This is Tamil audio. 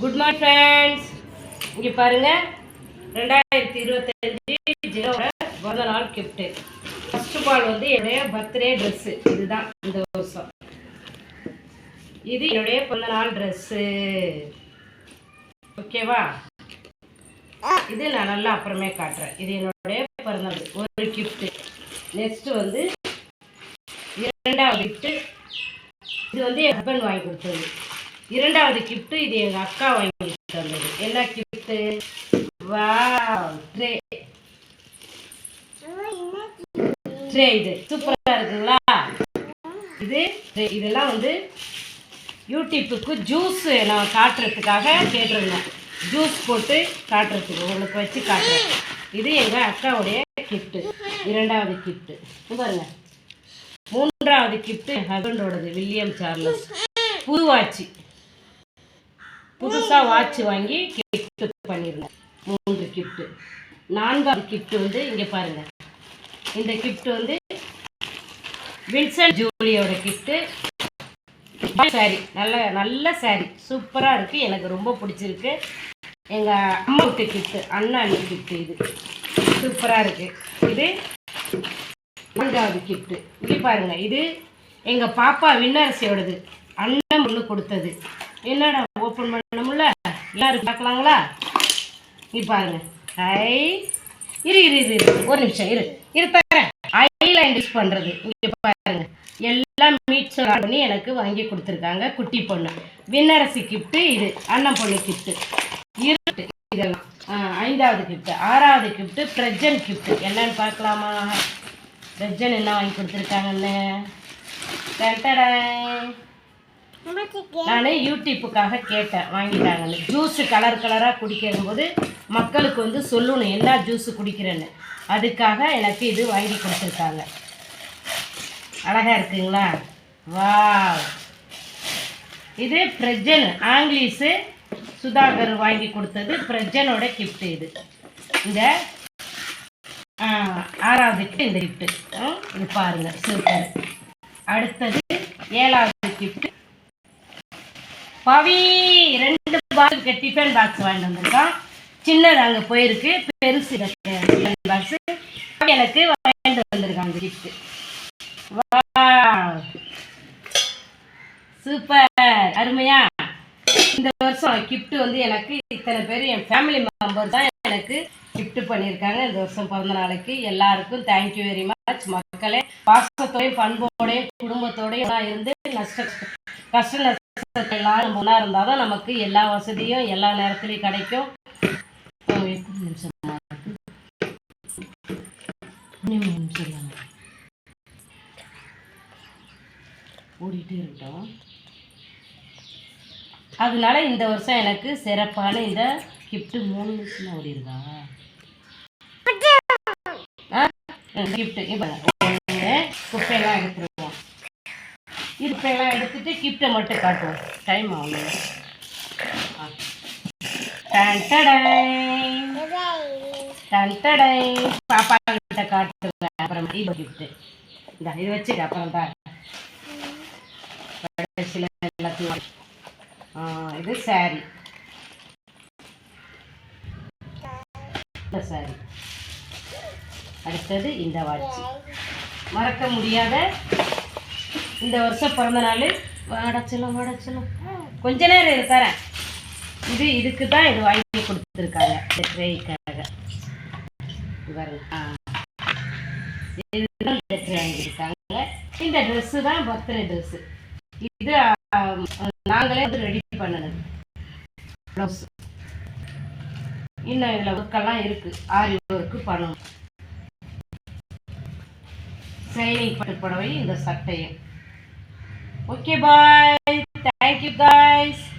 குட் மார்னிங் ஃப்ரெண்ட்ஸ் இங்கே பாருங்கள் ரெண்டாயிரத்தி இருபத்தஞ்சி ஜீரோட பிறந்த நாள் கிஃப்ட்டு ஃபர்ஸ்ட் ஆஃப் ஆல் வந்து என்னுடைய பர்த்டே ட்ரெஸ்ஸு இதுதான் இந்த வருஷம். இது என்னுடைய பிறந்த நாள் ட்ரெஸ்ஸு ஓகேவா இது நான் நல்லா அப்புறமே காட்டுறேன். இது என்னுடைய பிறந்தது. ஒரு கிஃப்ட்டு நெக்ஸ்ட்டு வந்து இரண்டாவது கிஃப்ட்டு இது வந்து என் ஹஸ்பண்ட் வாங்கி கொடுத்தது. இரண்டாவது கிஃப்ட்டு இது எங்கள் அக்கா வாங்கி தந்தது. என்ன கிஃப்ட்டு வா ட்ரே ட்ரே இது. சூப்பராக இருக்குங்களா? இது இதெல்லாம் வந்து யூடியூப்புக்கு ஜூஸ் நான் காட்டுறதுக்காக கேட்டிருந்தேன். ஜூஸ் போட்டு காட்டுறதுக்கு உங்களுக்கு வச்சு காட்டுறேன். இது எங்கள் அக்காவுடைய கிஃப்ட்டு இரண்டாவது கிஃப்ட்டு பாருங்க. மூன்றாவது கிஃப்ட்டு ஹஸ்பண்டோடது வில்லியம் சார்லஸ் புது வாட்சி புதுசாக வாட்ச் வாங்கி கிஃப்ட் பண்ணியிருந்தேன் மூன்று கிஃப்ட்டு நான்காவது கிஃப்ட் வந்து இங்கே பாருங்கள் இந்த கிஃப்ட் வந்து வின்சன் ஜூலியோட கிஃப்ட்டு சாரி நல்ல நல்ல சாரி சூப்பராக இருக்குது எனக்கு ரொம்ப பிடிச்சிருக்கு. எங்கள் அம்மாவுக்கு கிஃப்ட்டு அண்ணா கிஃப்ட்டு இது. சூப்பராக இருக்குது இது நான்காவது கிஃப்ட்டு இங்கே பாருங்கள் இது எங்கள் பாப்பா விண்ணரசியோடது. அண்ணன் ஒன்று கொடுத்தது. என்னடா ஓப்பன் பண்ண முடியல எல்லாரும் பார்க்கலாங்களா? நீ பாருங்க. ஐ இரு இரு இரு ஒரு நிமிஷம் இரு. இரு தரேன். ஐலைன் யூஸ் பண்ணுறது இங்கே பாருங்க. எல்லாம் மீட்ஸ் பண்ணி எனக்கு வாங்கி கொடுத்துருக்காங்க. குட்டி பொண்ணு. விண்ணரசி கிஃப்ட்டு இது. அண்ணன் பொண்ணு கிஃப்ட்டு இருட்டு இதெல்லாம். ஐந்தாவது கிஃப்ட்டு ஆறாவது கிஃப்ட்டு பிரஜன் கிஃப்ட்டு என்னன்னு பார்க்கலாமா? பிரஜன் என்ன வாங்கி கொடுத்துருக்காங்கன்னு நான் யூடியூப்புக்காக கேட்டேன் வாங்கிட்டாங்கன்னு. ஜூஸு கலர் கலராக குடிக்கும் போது மக்களுக்கு வந்து சொல்லணும் என்ன ஜூஸு குடிக்கிறேன்னு. அதுக்காக எனக்கு இது வாங்கி கொடுத்துருக்காங்க. அழகாக இருக்குங்களா? வா இது பிரஜன் ஆங்கிலீஷு சுதாகர் வாங்கி கொடுத்தது. பிரஜனோட கிஃப்ட் இது. இந்த ஆறாவது ஆறாவதுக்கு இந்த கிஃப்ட்டு இது பாருங்க சூப்பர் அடுத்தது ஏழாவது கிஃப்ட்டு பவி ரெண்டு பாக்ஸ் டிஃபன் பாக்ஸ் வாங்கிட்டு வந்திருக்கோம் சின்னது அங்கே போயிருக்கு பெருசு டிஃபன் பாக்ஸ் எனக்கு வாங்கிட்டு வந்திருக்காங்க கிஃப்ட்டு வா சூப்பர் அருமையா. இந்த வருஷம் கிஃப்ட் வந்து எனக்கு இத்தனை பேர் என் ஃபேமிலி மெம்பர் தான் எனக்கு கிஃப்ட் பண்ணியிருக்காங்க. இந்த வருஷம் பிறந்த நாளைக்கு எல்லாருக்கும் தேங்க்யூ வெரி மச் மக்களே பாசத்தோடையும் பண்போடையும் குடும்பத்தோடையும் நான் இருந்து நஷ்ட கஷ்ட எல்லாம் நம்ம ஒன்றா இருந்தால் தான் நமக்கு எல்லா வசதியும் எல்லா நேரத்துலையும் கிடைக்கும். ஓடிட்டே இருக்கட்டும். அதனால இந்த வருஷம் எனக்கு சிறப்பான இந்த gift மூணு நிமிஷம் ஓடி இருக்கா கிஃப்ட் இப்போ குப்பையெல்லாம் எடுத்துருவோம் குப்பையெல்லாம் எடுத்துட்டு கிஃப்ட்டை மட்டும் காட்டுவோம். டைம் ஆகும் டன் பாப்பா கிட்ட காட்டுவேன் அப்புறம் இது இந்த இது வச்சுக்க அப்புறம் தான் கடைசியில் எல்லாத்தையும் இது சாரி இந்த சாரி அடுத்தது இந்த வாட்சி. மறக்க முடியாத இந்த வருஷம் பிறந்த நாள். வாடச்சலும் வாடச்சலும் கொஞ்ச நேரம் இது தரேன். இது இதுக்கு தான் இது வாங்கி கொடுத்துருக்காங்க. இந்த ட்ரேக்காக. ஆ. இதுதான் இந்த ட்ரே வாங்கியிருக்காங்க. இந்த ட்ரெஸ்ஸு தான் பர்த்டே ட்ரெஸ்ஸு இது நாங்களே வந்து ரெடி பண்ணணும். ப்ளவுஸ் இன்னும் இதில் ஒர்க்கெல்லாம் இருக்குது ஆரி ஒர்க்கு பண்ணணும் சைனிங் பட்டு புடவையும் இந்த சட்டையும் Okay, bye. Thank you, guys.